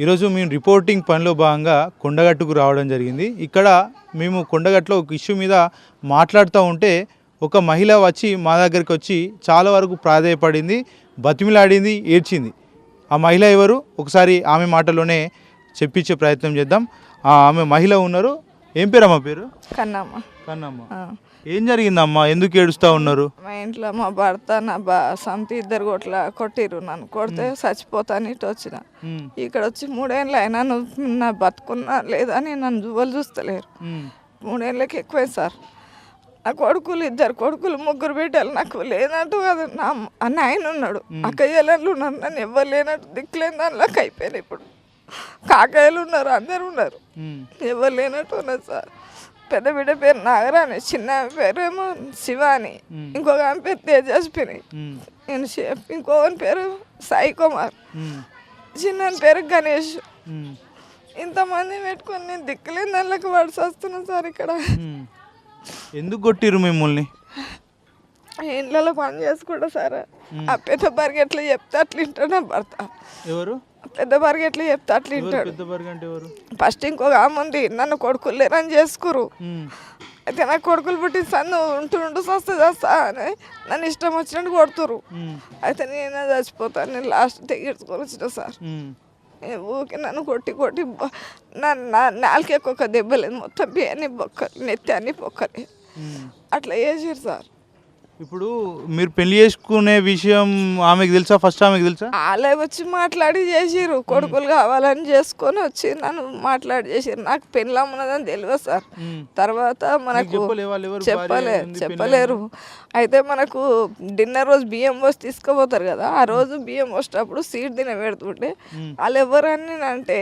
ఈరోజు మేము రిపోర్టింగ్ పనిలో భాగంగా కొండగట్టుకు రావడం జరిగింది. ఇక్కడ మేము కొండగట్టులో ఒక ఇష్యూ మీద మాట్లాడుతూ ఉంటే ఒక మహిళ వచ్చి మా దగ్గరికి వచ్చి చాలా వరకు ప్రాధాయపడింది బతిమిలాడింది ఏడ్చింది. ఆ మహిళ ఎవరు? ఒకసారి ఆమె మాటలోనే చెప్పించే ప్రయత్నం చేద్దాం. ఆ, ఆమె మహిళ ఉన్నారు. ఏం పేరు అమ్మ పేరు? కన్నమ్మ. కన్నమ్మ. ఏం జరిగిందమ్మా? ఎందుకు ఏడుస్తూ ఉన్నారు? మా ఇంట్లో మా భర్త నా బా సంతి ఇద్దరు కొట్ల కొట్టిర్రు నన్ను. కొడితే చచ్చిపోతాను ఇటు వచ్చిన. ఇక్కడ వచ్చి మూడేళ్ళు అయినా నువ్వు నా బతుకున్నా లేదా అని నన్ను జువ్వలు చూస్తలేరు. మూడేళ్ళకి ఎక్కువే సార్. నా కొడుకులు ఇద్దరు కొడుకులు ముగ్గురు బిడ్డలు నాకు లేనట్టు కదా. నా అన్న ఆయన ఉన్నాడు అక్కయ్యలు ఉన్నారు నన్ను ఎవ్వరు లేనట్టు దిక్కులేని దానిలోకి అయిపోయాను ఇప్పుడు. కాకయ్యలు ఉన్నారు అందరు ఉన్నారు. ఎవరు లేనట్టు ఉన్నది సార్. పెద్ద బిడ్డ పేరు నాగరాణి చిన్న పేరు ఏమో శివాని ఇంకొక ఆమె పేరు తేజస్విని. నేను ఇంకొకని పేరు సాయి కుమార్. చిన్న పేరు గణేష్. ఇంతమంది పెట్టుకొని నేను దిక్కులేని దానిలోకి పడిసి వస్తున్నాను సార్ ఇక్కడ. ఎందుకు కొట్టిర్రు మిమ్మల్ని? ఇండ్లలో పని చేసుకుంటా సార్. ఆ పెద్ద పరిగెట్లు చెప్తే అట్లా వింటాడు భర్త ఎవరు? పెద్ద పరిగెట్లు చెప్తే? అట్లా వింటాడు. బర్గ ఫస్ట్ ఇంకొక ఆమె ఉంది నన్ను కొడుకులు లేరని చేసుకురు అయితే నా కొడుకులు పుట్టి సన్ను ఉంటూ ఉంటూ వస్తే చేస్తా అని నన్ను ఇష్టం వచ్చినట్టు కొడుతురు అయితే నేనే చచ్చిపోతాను నేను లాస్ట్ తెగించుకొని వచ్చిన సార్. ఊకే నన్ను కొట్టి కొట్టి నా నాలుకే ఒక దెబ్బ లేదు మొత్తం బియ్యాన్ని బొక్కలు నెత్తి అన్ని బొక్కలే. అట్లా చేసారు సార్. ఇప్పుడు మీరు పెళ్ళి చేసుకునే విషయం ఆమెకు తెలుసా? ఫస్ట్ ఆమెకు తెలుసా? వాళ్ళే వచ్చి మాట్లాడి చేసిర్రు. కొడుకులు కావాలని చేసుకొని వచ్చి నన్ను మాట్లాడి చేసిర్రు. నాకు పెళ్ళం ఉన్నదని తెలియదు సార్. తర్వాత మనకు చెప్పలే చెప్పలేరు. అయితే మనకు డిన్నర్ రోజు బియ్యం పోసి తీసుకుపోతారు కదా ఆ రోజు బియ్యం పోసేటప్పుడు సీట్ తిన పెడుతుంటే వాళ్ళు ఎవరని అంటే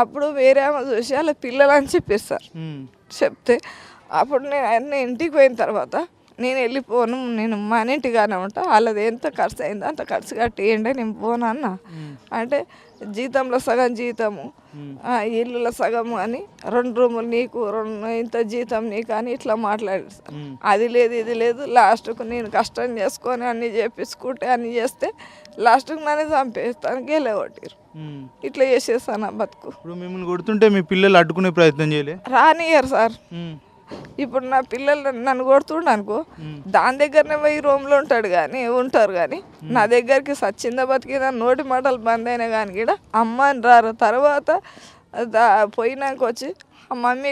అప్పుడు వేరే ఆమె చూసి వాళ్ళ పిల్లలు అని చెప్పేస్తారు చెప్తే అప్పుడు నేను ఆయన ఇంటికి పోయిన తర్వాత నేను వెళ్ళిపోను నేను మన ఇంటిగానే ఉంటా. వాళ్ళది ఎంత ఖర్చు అయిందో అంత ఖర్చు కట్టేయండి నేను పోను అన్న. అంటే జీతంలో సగం జీతము ఇల్లులో సగము అని రెండు రూములు నీకు రెండు ఇంత జీతం నీకు అని ఇట్లా మాట్లాడారు సార్. అది లేదు ఇది లేదు లాస్ట్కు నేను కష్టం చేసుకొని అన్ని చేపించుకుంటే అన్ని చేస్తే లాస్ట్కు నన్ను చంపేస్తాను గెలవట్టిరు. ఇట్లా చేసేస్తాను బతుకు. ఇప్పుడు మిమ్మల్ని కొడుతుంటే మీ పిల్లలు అడ్డుకునే ప్రయత్నం చేయలే? రానియరు సార్. ఇప్పుడు నా పిల్లలు నన్ను కొడుతుండ అనుకో దాని దగ్గరనే పోయి రూమ్లో ఉంటాడు కానీ ఉంటారు కానీ నా దగ్గరికి సచ్చింద బతికిన నోటి మాటలు బంద్ అయినా కానీ కూడా అమ్మ అని రారు. తర్వాత పోయినాక వచ్చి "ఆ మమ్మీ